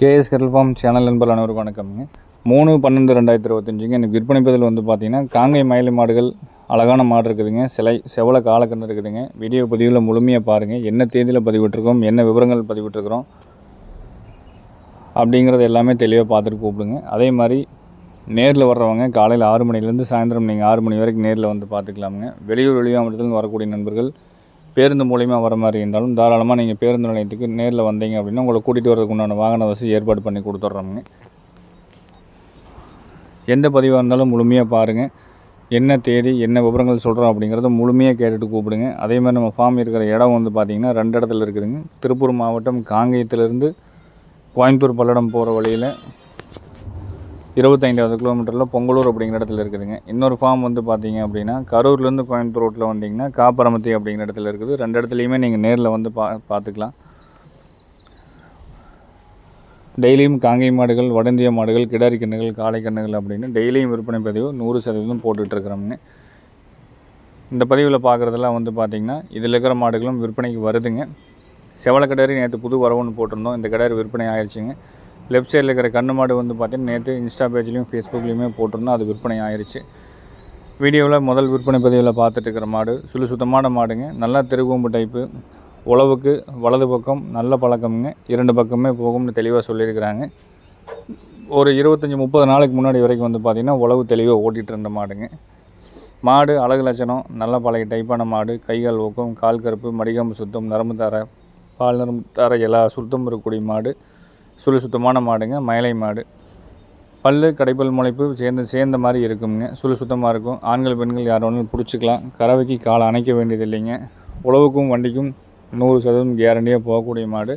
KS kettle form channel நண்பர்கள் அனைவருக்கும் வணக்கம்ங்க. மூணு பன்னெண்டு ரெண்டாயிரத்தி இருபத்தஞ்சுங்க. எனக்கு விற்பனை பதில் வந்து பார்த்தீங்கன்னா காங்கை மயிலை மாடுகள் அழகான மாடு இருக்குதுங்க. சிலை செவல காலக்கண்ணு இருக்குதுங்க. வீடியோ பதிவில் முழுமையாக பாருங்கள் என்ன தேதியில் பதிவிட்டிருக்கோம் என்ன விவரங்கள் பதிவிட்டிருக்கிறோம் அப்படிங்கிறது எல்லாமே தெளிவாக பார்த்துட்டு கூப்பிடுங்க. அதே மாதிரி நேரில் வர்றவங்க காலையில் ஆறு மணிலேருந்து சாயந்தரம் நீங்கள் ஆறு மணி வரைக்கும் நேரில் வந்து பார்த்துக்கலாமுங்க. வெளியூர் வெளிமாவட்டத்தில் வரக்கூடிய நண்பர்கள் பேருந்து மூலிமா வர மாதிரி இருந்தாலும் தாராளமாக நீங்கள் பேருந்து நிலையத்துக்கு நேரில் வந்தீங்க அப்படின்னா உங்களை கூட்டிகிட்டு வரதுக்கு உண்டான வாகன வசதி ஏற்பாடு பண்ணி கொடுத்துட்றோமுங்க. எந்த பதிவாக இருந்தாலும் முழுமையாக பாருங்கள் என்ன தேதி என்ன விவரங்கள் சொல்கிறோம் அப்படிங்கிறத முழுமையாக கேட்டுட்டு கூப்பிடுங்க. அதே மாதிரி நம்ம ஃபார்ம் இருக்கிற இடம் வந்து பார்த்திங்கன்னா ரெண்டு இடத்துல இருக்குதுங்க. திருப்பூர் மாவட்டம் காங்கேயத்திலேருந்து கோயம்புத்தூர் பல்லடம் போகிற வழியில் இருபத்தைந்தாவது கிலோமீட்டரில் பொங்கலூர் அப்படிங்கிற இடத்துல இருக்குதுங்க. இன்னொரு ஃபார்ம் வந்து பார்த்தீங்க அப்படின்னா கரூர்லேருந்து கோயம்புத்தூர் ரோட்டில் வந்தீங்கன்னா காப்பரமத்தி அப்படிங்கிற இடத்துல இருக்குது. ரெண்டு இடத்துலையுமே நீங்கள் நேரில் வந்து பா பார்த்துக்கலாம் டெய்லியும் காங்கை மாடுகள் வடந்திய மாடுகள் கிடாரி கண்ணுகள் காளை கண்ணுகள் அப்படின்னு டெய்லியும் விற்பனை பதிவு நூறு சதவீதம் போட்டுட்ருக்குறோம்னு இந்த பதிவில் பார்க்குறதெல்லாம் வந்து பார்த்திங்கன்னா இதில் இருக்கிற மாடுகளும் விற்பனைக்கு வருதுங்க. செவலை கிடாரி நேற்று புது வரவுன்னு போட்டிருந்தோம். இந்த கிடாரி விற்பனை ஆயிடுச்சுங்க. லெஃப்ட் சைடில் இருக்கிற கண்ணு மாடு வந்து பார்த்திங்கன்னா நேற்று இன்ஸ்டா பேஜ்லேயும் ஃபேஸ்புக்லேயுமே போட்டிருந்தோம். அது விற்பனை ஆயிடுச்சு வீடியோவில் முதல் விற்பனை பதிவில் பார்த்துட்டு இருக்கிற மாடு. சுழு சுத்தமான மாடுங்க. நல்லா திருகூம்பு டைப்பு உழவுக்கு வலது பக்கம் நல்ல பழக்கம்ங்க. இரண்டு பக்கமே போகும்னு தெளிவாக சொல்லியிருக்கிறாங்க. ஒரு இருபத்தஞ்சி முப்பது நாளைக்கு முன்னாடி வரைக்கும் வந்து பார்த்திங்கன்னா உழவு தெளிவாக ஓட்டிகிட்டு இருந்த மாடுங்க. மாடு அழகு லட்சணம். நல்ல பழைய டைப்பான மாடு. கைகால் ஊக்கம் கால் கருப்பு மடிகம்பு சுத்தம் நரம்பு தர பால் நரம்பு தர எல்லா சுத்தம் இருக்கக்கூடிய மாடு. சுழி சுத்தமான மாடுங்க மயிலை மாடு. பல் கடைப்பல் முளைப்பு சேர்ந்து சேர்ந்த மாதிரி இருக்குங்க சுழி சுத்தமாக இருக்கும். ஆண்கள் பெண்கள் யார் வேணாலும் பிடிச்சிக்கலாம். கறவைக்கு காலை அணைக்க வேண்டியது இல்லைங்க. உழவுக்கும் வண்டிக்கும் நூறு சதவீதம் கேரண்டியாக போகக்கூடிய மாடு.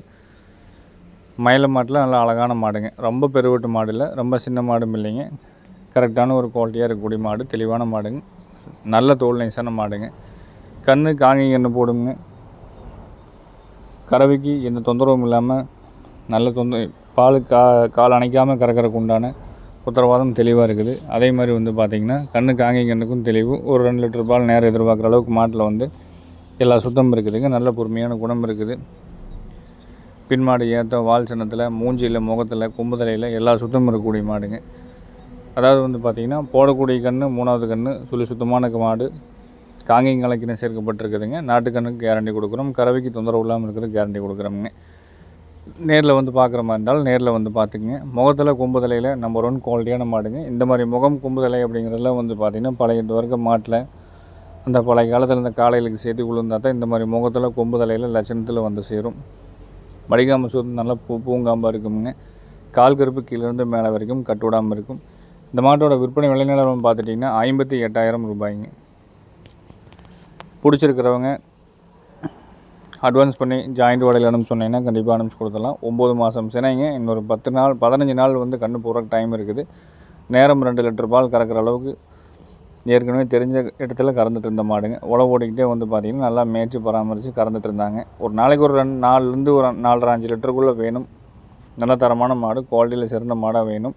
மயில மாட்டில் நல்லா அழகான மாடுங்க. ரொம்ப பெருவட்டு மாடு இல்லை ரொம்ப சின்ன மாடும் இல்லைங்க. கரெக்டான ஒரு குவாலிட்டியாக இருக்கக்கூடிய மாடு தெளிவான மாடுங்க. நல்ல தோல் நைசான மாடுங்க. கண்ணு காங்கி கண்ணு போடுங்க. கறவைக்கு எந்த தொந்தரவும் இல்லாமல் நல்ல தொந்த பால் கா கால் அணைக்காமல் கறக்கறக்கு உண்டான உத்தரவாதம் தெளிவாக இருக்குது. அதே மாதிரி வந்து பார்த்திங்கன்னா கண்ணு காங்கை கண்ணுக்கும் தெளிவு. ஒரு ரெண்டு லிட்டர் பால் நேரம் எதிர்பார்க்குற அளவுக்கு மாட்டில் வந்து எல்லா சுத்தம் இருக்குதுங்க. நல்ல பொறுமையான குணம் இருக்குது. பின்மாடு ஏற்ற வால் சின்னத்தில் மூஞ்சியில் முகத்தில் கும்புதலையில் எல்லா சுத்தமும் இருக்கக்கூடிய மாடுங்க. அதாவது வந்து பார்த்திங்கன்னா போடக்கூடிய கன்று மூணாவது கன்று சுழி சுத்தமான மாடு. காங்கேயம் கலக்கின சேர்க்கப்பட்டிருக்குதுங்க. நாட்டுக்கண்ணுக்கு கேரண்டி கொடுக்குறோம். கறவைக்கு தொந்தரவு இல்லாமல் இருக்கிறது கேரண்டி கொடுக்குறோமுங்க. நேரில் வந்து பார்க்குற மாதிரி இருந்தாலும் நேரில் வந்து பார்த்துக்குங்க முகத்தில் கும்புதலையில் நம்பர் ஒன் குவாலிட்டியான மாடுங்க இந்த மாதிரி முகம் கும்புதலை அப்படிங்கிறதெல்லாம் வந்து பார்த்திங்கன்னா பழைய வர்க்க மாட்டில் அந்த பழைய காலத்தில் இந்த காலைகளுக்கு சேர்த்து விழுந்தா தான் இந்த மாதிரி முகத்தில் கொம்புதலையில் லட்சணத்தில் வந்து சேரும். வடிகாம சூத்து நல்லா பூ பூங்காம்பாக இருக்குங்க கால் கருப்பு கீழேருந்து மேலே வரைக்கும் கட்டு விடாமல் இருக்கும். இந்த மாட்டோட விற்பனை விலை நிலவரம் பார்த்துட்டிங்கன்னா ஐம்பத்தி எட்டாயிரம் ரூபாய்ங்க. பிடிச்சிருக்கிறவங்க அட்வான்ஸ் பண்ணி ஜாயிண்ட் வடையில் அனுப்பிச்சு சொன்னீங்கன்னா கண்டிப்பாக அனுப்பிச்சு கொடுத்துடலாம். ஒம்பது மாதம் சினைங்க இன்னொரு பத்து நாள் பதினஞ்சு நாள் வந்து கண்ணு போகிற டைம் இருக்குது. நேரம் ரெண்டு லிட்டர் பால் கறக்கிற அளவுக்கு ஏற்கனவே தெரிஞ்ச இடத்துல கறந்துட்டு இருந்த மாடுங்க. உழவு ஓடிக்கிட்டே வந்து பார்த்திங்கன்னா நல்லா மேய்ச்சி பராமரித்து கறந்துட்டு இருந்தாங்க. ஒரு நாளைக்கு ஒரு ரெண்டு நாலுலேருந்து ஒரு நாலரை அஞ்சு லிட்டருக்குள்ளே வேணும். நல்ல தரமான மாடு குவாலிட்டியில் சிறந்த மாடாக வேணும்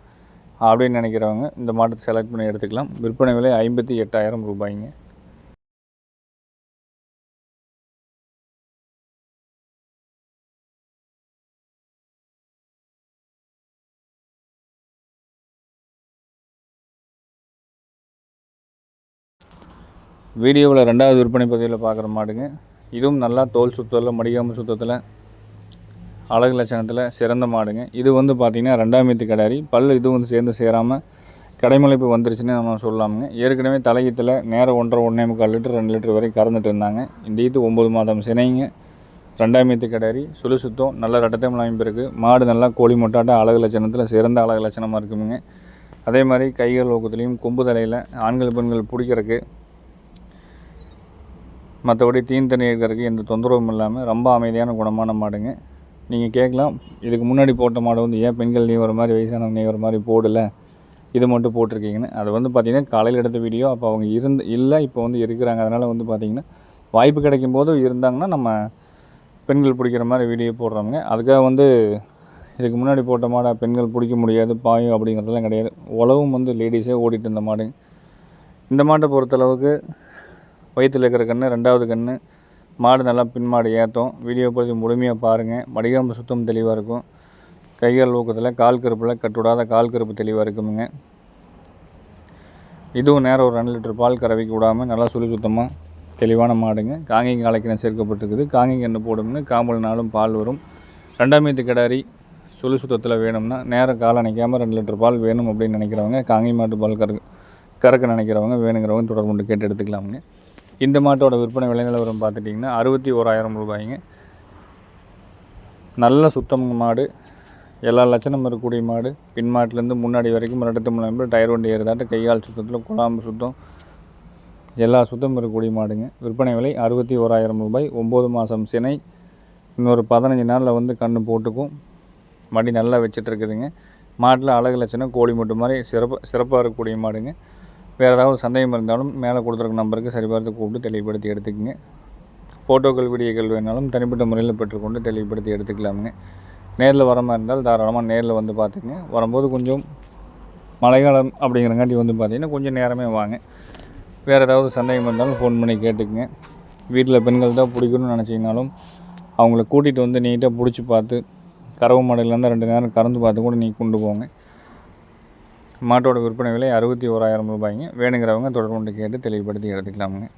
அப்படின்னு நினைக்கிறவங்க இந்த மாட்டை செலக்ட் பண்ணி எடுத்துக்கலாம். விற்பனை விலை ஐம்பத்தி எட்டாயிரம் ரூபாய்ங்க. வீடியோவில் ரெண்டாவது விற்பனை பதிவில் பார்க்குற மாடுங்க. இதுவும் நல்லா தோல் சுத்தத்தில் மடிகாம்பு சுத்தத்தில் அழகு லட்சணத்தில் சிறந்த மாடுங்க. இது வந்து பார்த்திங்கன்னா ரெண்டாம் மீத்து கிடாரி. பல் இது வந்து சேர்ந்து சேராமல் கடைமலைப்பு வந்துருச்சுன்னு நம்ம சொல்லலாமுங்க. ஏற்கனவே தலையத்தில் நேரம் ஒன்றரை ஒன்றே முக்கால் லிட்டர் ரெண்டு லிட்டர் வரைக்கும் கறந்துட்டு இருந்தாங்க. இந்த ஈத்து ஒம்பது மாதம் சினைங்க. ரெண்டாம் மீத்து கிடாரி சுழு சுத்தம் நல்ல ரெட்டத்தமிழ் அமைப்பு இருக்குது மாடு நல்லா கோழி மொட்டாட்ட அழகு லட்சணத்தில் சிறந்த அழகு லட்சணமாக இருக்குமுங்க. அதே மாதிரி கைகள் ஊக்கத்துலேயும் கொம்பு தலையில் ஆண்கள் பெண்கள் பிடிக்கிறதுக்கு மற்றபடி தீன் தண்ணி இருக்கிறதுக்கு எந்த தொந்தரவும் இல்லாமல் ரொம்ப அமைதியான குணமான மாடுங்க. நீங்கள் கேட்கலாம் இதுக்கு முன்னாடி போட்ட மாடு வந்து ஏன் பெண்கள் நீ வர மாதிரி வயசானவங்க நீ வர மாதிரி போடலை? இது மட்டும் போட்டிருக்கீங்கன்னு. அது வந்து பார்த்திங்கன்னா காலையில் எடுத்த வீடியோ அப்போ அவங்க இருந்து இல்லை இப்போ வந்து இருக்கிறாங்க. அதனால் வந்து பார்த்திங்கன்னா வாய்ப்பு கிடைக்கும் போது இருந்தாங்கன்னா நம்ம பெண்கள் பிடிக்கிற மாதிரி வீடியோ போடுறோங்க. அதுக்காக வந்து இதுக்கு முன்னாடி போட்ட மாடை பெண்கள் பிடிக்க முடியாது பாயும் அப்படிங்கிறதுலாம் கிடையாது. உழவும் வந்து லேடிஸே ஓடிட்டு இருந்த மாடு இந்த மாட்டை பொறுத்தளவுக்கு வயிற்றில் இருக்கிற கன்று ரெண்டாவது கன்று மாடு நல்லா பின் மாடு ஏற்றும் வீடியோ பற்றி முழுமையாக பாருங்கள் மடிகாம்பு சுத்தம் தெளிவாக இருக்கும். கைகால் ஊக்கத்தில் கால் கருப்பில் கட்டுவிடாத கால் கருப்பு தெளிவாக இருக்குமுங்க. இதுவும் நேரம் ஒரு ரெண்டு லிட்டர் பால் கறவைக்கு விடாமல் நல்லா சுழி சுத்தமாக தெளிவான மாடுங்க. காங்கிங் காலைக்கிணை சேர்க்கப்பட்டிருக்குது. காங்கிங் கன்று போடுங்க காம்பல் நாளும் பால் வரும். ரெண்டாம் கிடாரி சுழி சுத்தத்தில் வேணும்னா நேரம் காலை நினைக்காமல் ரெண்டு லிட்டர் பால் வேணும் அப்படின்னு நினைக்கிறவங்க காங்கி மாட்டு பால் கறக்கு கறக்க நினைக்கிறவங்க வேணுங்கிறவங்க தொடர்பு கொண்டு கேட்டு எடுத்துக்கலாமுங்க. இந்த மாட்டோட விற்பனை விலை நிலவரம் பார்த்துட்டிங்கன்னா அறுபத்தி ஓராயிரம் ரூபாய்ங்க. நல்ல சுத்தம் மாடு. எல்லா லட்சணம் இருக்கக்கூடிய மாடு. பின் மாட்டிலேருந்து முன்னாடி வரைக்கும் ரெண்டு மூணு டயர் வண்டி ஏறுதாட்டம் கையால் சுத்தத்தில் குழாம்பு சுத்தம். எல்லா சுத்தம் இருக்கக்கூடிய மாடுங்க. விற்பனை விலை அறுபத்தி ஓராயிரம் ரூபாய். ஒம்பது மாதம் சினை. இன்னொரு பதினஞ்சு நாளில் வந்து கன்று போட்டுக்கும். மடி நல்லா வச்சிட்ருக்குதுங்க மாட்டில் அழகு லட்சணம் கோழி மட்டும் மாதிரி சிறப்பு சிறப்பாக இருக்கக்கூடிய மாடுங்க. வேறு ஏதாவது சந்தேகம் இருந்தாலும் மேலே கொடுத்துருக்க நம்பருக்கு சரி பார்த்து கூப்பிட்டு தெளிவுபடுத்தி எடுத்துக்கங்க. ஃபோட்டோக்கள் வீடியோக்கள் வேணாலும் தனிப்பட்ட முறையில் பெற்றுக்கொண்டு தெளிவுபடுத்தி எடுத்துக்கலாமுங்க. நேரில் வர மாதிரி இருந்தால் தாராளமாக நேரில் வந்து பார்த்துக்குங்க. வரும்போது கொஞ்சம் மழைக்காலம் அப்படிங்கிறங்காட்டி வந்து பார்த்திங்கன்னா கொஞ்சம் நேரமே வாங்க. வேறு ஏதாவது சந்தேகம் இருந்தாலும் ஃபோன் பண்ணி கேட்டுக்குங்க. வீட்டில் பெண்கள் தான் பிடிக்கணும்னு நினச்சிங்கனாலும் அவங்கள கூட்டிகிட்டு வந்து நீட்டாக பிடிச்சி பார்த்து கறவு மாடுலேருந்து ரெண்டு நேரம் கறந்து பார்த்து கூட நீங்கள் கொண்டு போங்க. மாட்டோட விற்பனை விலை அறுபத்தி ஓராயிரம் ரூபாய்ங்க. வேணுங்கிறவங்க தொடர்பு கொண்டு கேட்டு தெளிவுபடுத்தி எடுத்துக்கலாமுங்க.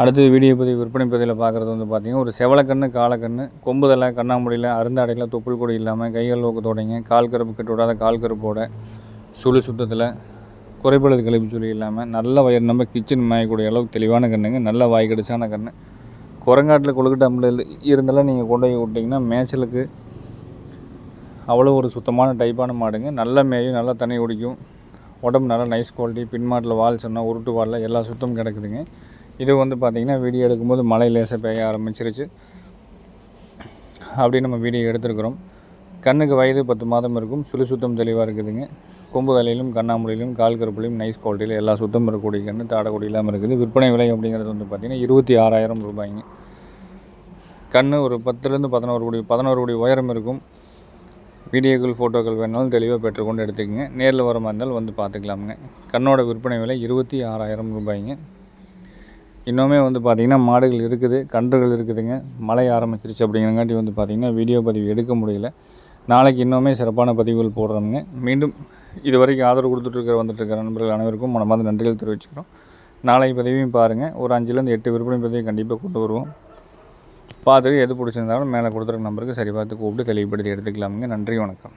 அடுத்தது வீடியோ பதிவு விற்பனை பதிவில் பார்க்குறது வந்து பார்த்திங்கன்னா ஒரு செவலக்கண்ணு காலக்கண்ணு கொம்புதலை கண்ணாமூடியில் அருந்தாடையில் தொப்புள் கொடி இல்லாமல் கைகள் நோக்கத்தோடைங்க கால் கருப்பு கட்டு விடாத கால் கருப்போட சுழி சுத்தத்தில் குறைபாடு கழிப்பு சொல்லி இல்லாமல் நல்ல வயிறு நம்ம கிச்சன் மாயக்கூடிய அளவுக்கு தெளிவான கண்ணுங்க நல்ல வாய் கடிச்சான கண்ணு. குரங்காட்டில் கொழுக்கட்டம்பில் இருந்தாலும் நீங்கள் கொண்டு போய் விட்டிங்கன்னா மேய்ச்சலுக்கு அவ்வளோ ஒரு சுத்தமான டைப்பான மாடுங்க. நல்ல மேயும் நல்லா தண்ணி குடிக்கும். உடம்பு நல்லா நைஸ் குவாலிட்டி பின் மாட்டில் வால் சொன்னால் உருட்டு வாலில் எல்லா சுத்தமும் கிடக்குதுங்க. இது வந்து பார்த்திங்கன்னா வீடியோ எடுக்கும்போது மழை லேசாக பெய்ய ஆரம்பிச்சிருச்சு. அப்படி நம்ம வீடியோ எடுத்துருக்குறோம். கண்ணுக்கு வயது பத்து மாதம் இருக்கும். சுழி சுத்தம் தெளிவாக இருக்குதுங்க. கொம்பு தலையிலும் கண்ணாமூடியிலும் கால் கருப்புலையும் நைஸ் குவாலிட்டியில் எல்லா சுத்தம் இருக்கக்கூடிய கண்ணு தாடக்கூடிய இல்லாமல் இருக்குது. விற்பனை விலை அப்படிங்கிறது வந்து பார்த்திங்கன்னா இருபத்தி ஆறாயிரம் ரூபாய்ங்க. கண் ஒரு பத்துலேருந்து பதினோரு கோடி பதினோரு கோடி உயரம் இருக்கும். வீடியோக்கள் ஃபோட்டோக்கள் வேணாலும் தெளிவாக பெற்றுக்கொண்டு எடுத்துக்கோங்க. நேரில் வர மாதிரி இருந்தாலும் வந்து பார்த்துக்கலாமுங்க கண்ணோட விற்பனை விலை இருபத்தி ஆறாயிரம் ரூபாய்ங்க. இன்னுமே வந்து பார்த்திங்கன்னா மாடுகள் இருக்குது கன்றுகள் இருக்குதுங்க. மழை ஆரம்பிச்சிருச்சு அப்படிங்கிறங்காட்டி வந்து பார்த்திங்கன்னா வீடியோ பதிவு எடுக்க முடியல. நாளைக்கு இன்னுமே சிறப்பான பதிவுகள் போடுறோமுங்க. மீண்டும் இது வரைக்கும் ஆதரவு கொடுத்துட்ருக்கிற வந்துட்டுருக்கிற நண்பர்கள் அனைவருக்கும் மனமார்ந்த நன்றிகள் தெரிவிச்சுக்கிறோம். நாளைக்கு பதிவையும் பாருங்கள் ஒரு அஞ்சுலேருந்து எட்டு விற்பனை பதிவை கண்டிப்பாக கொண்டு வருவோம். பார்த்துட்டு எது பிடிச்சிருந்தாலும் மேலே கொடுத்துருக்க நம்பருக்கு சரி பார்த்து கூப்பிட்டு தெளிவுபடுத்தி எடுத்துக்கலாமுங்க. நன்றி வணக்கம்.